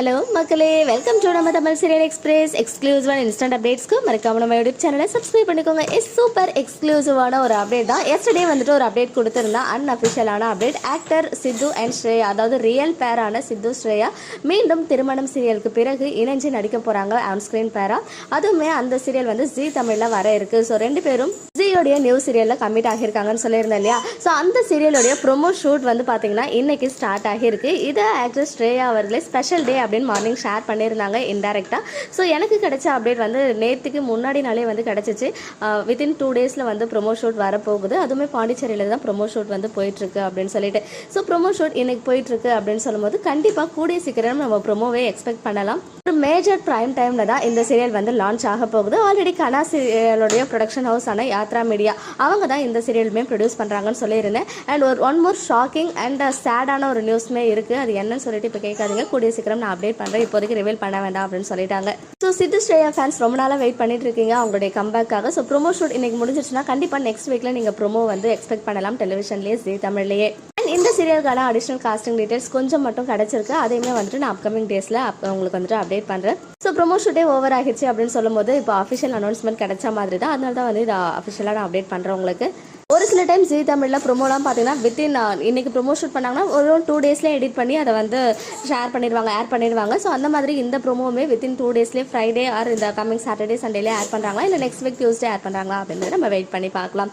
Hello மக்களே welcome to நம்ம Tamil serial express எக்ஸ்க்ளூசிவான இன்ஸ்டன்ட் அப்டேட்ஸ்க்கு மறக்காம நம்ம யூடியூப் சேனலை சப்ஸ்கிரைப் பண்ணிக்கோங்க. இஸ் சூப்பர் எக்ஸ்க்ளூசிவான ஒரு அப்டேட் தான். எஸ்டர்டே வந்துட்டு ஒரு அப்டேட் கொடுத்துருந்தா அன்அஃபிஷியலான update actor Siddhu and Shreya அதாவது ரியல் பேரான சித்து ஸ்ரேயா மீண்டும் திருமணம் சீரியலுக்கு பிறகு இணைஞ்சு நடிக்க போகிறாங்க ஆன் ஸ்க்ரீன் பேரா அதுவுமே அந்த சீரியல் வந்து ஜி தமிழில் வர இருக்குது ஸோ ரெண்டு பேரும் விஜயோடைய நியூ சீரியலில் கம்மிட் ஆகியிருக்காங்கன்னு சொல்லியிருந்தேன் இல்லையா? ஸோ அந்த சீரியலுடைய ப்ரொமோ ஷூட் வந்து பார்த்தீங்கன்னா இன்னைக்கு ஸ்டார்ட் ஆகியிருக்கு. இதை ஆக்ட்ரஸ் ஸ்ரேயா அவர்களே ஸ்பெஷல் டே அப்படின்னு மார்னிங் ஷேர் பண்ணியிருந்தாங்க இன்டெரக்டாக ஸோ எனக்கு கிடைச்ச அப்டேட் வந்து நேற்றுக்கு முன்னாடி நாளே வந்து கிடச்சிச்சு. வித்தின் டூ டேஸில் வந்து ப்ரொமோ ஷூட் வரப்போகுது. அதுவுமே பாண்டிச்சேரியில் தான் ப்ரொமோ ஷூட் வந்து போயிட்டுருக்கு அப்படின்னு சொல்லிட்டு. ஸோ ப்ரொமோ ஷூட் இன்னைக்கு போயிட்டுருக்கு அப்படின்னு சொல்லும்போது கண்டிப்பாக கூடிய சீக்கிரம் நம்ம ப்ரொமோவே எக்ஸ்பெக்ட் பண்ணலாம். ஒரு மேஜர் ப்ரைம் டைமில் தான் இந்த சீரியல் வந்து லான்ச் ஆக போகுது. ஆல்ரெடி கனா சீரியலுடைய ப்ரொடக்ஷன் ஹவுஸ் ஆன யாத்ரா மீடியா அவங்க தான் இந்த சீரியலுமே ப்ரொடியூஸ் பண்ணுறாங்கன்னு சொல்லியிருந்தேன். அண்ட் ஒரு ஒன் மோர் ஷாக்கிங் அண்ட் சேடான ஒரு நியூஸ்மே இருக்குது அது என்னன்னு சொல்லிட்டு இப்போ கேட்காதீங்க. கூடிய சீக்கிரம் நான் அப்டேட் பண்ணுறேன் இப்போதைக்கு ரிவீல் பண்ண வேண்டாம் அப்படின்னு சொல்லிட்டாங்க. ஸோ சித்து ஸ்ரேயா ஃபேன்ஸ் ரொம்ப நாளாக வெயிட் பண்ணிட்டு இருக்கீங்க. அவங்களுடைய கம்பேக்காக ஸோ ப்ரோமோ ஷூட் இன்னைக்கு முடிஞ்சிருச்சுன்னா கண்டிப்பாக நெக்ஸ்ட் வீக்கில் நீங்கள் ப்ரோமோ வந்து எக்ஸ்பெக்ட் பண்ணலாம். டெலிவிஷன்லேயே ஜி தமிழ்லேயே இந்த சீரியலுக்கான அடிஷ்னல் காஸ்டிங் டீடைல்ஸ் கொஞ்சம் மட்டும் கிடச்சிருக்கு. அதையுமே வந்துட்டு நான் அப்கமிங் டேஸில் உங்களுக்கு வந்துட்டு அப்டேட் பண்ணுறேன் ஸோ ப்ரொமோ ஷூட்டே ஓவர் ஆகிடுச்சு அப்படின்னு சொல்லும்போது இப்போ அஃபிஷியல் அனௌன்ஸ்மெண்ட் கிடைச்ச மாதிரி தான். அதனால தான் வந்து இதை அஃபிஷியலாக நான் அப்டேட் பண்ணுறேன் உங்களுக்கு. ஒரு சில டைம் ஜி தமிழில் ப்ரொமோலாம் பார்த்தீங்கன்னா வித்தின் இன்னைக்கு ப்ரொமோ ஷூட் பண்ணாங்கன்னா ஒரு டூ டேஸ்லேயே எடிட் பண்ணி அதை வந்து ஷேர் பண்ணிடுவாங்க ஏர் பண்ணிடுவாங்க. ஸோ அந்த மாதிரி இந்த ப்ரோமோவுமே வித்தின் டூ டேஸ்லேயே ஃப்ரைடே ஆர் இந்த கமிங் சாட்டர்டே சண்டேலேயே ஆட் பண்ணுறாங்களா இல்லை நெக்ஸ்ட் வீக் டியூஸ்டே ஆட் பண்ணுறாங்களா அப்படின்னு நம்ம வெயிட் பண்ணி பார்க்கலாம்.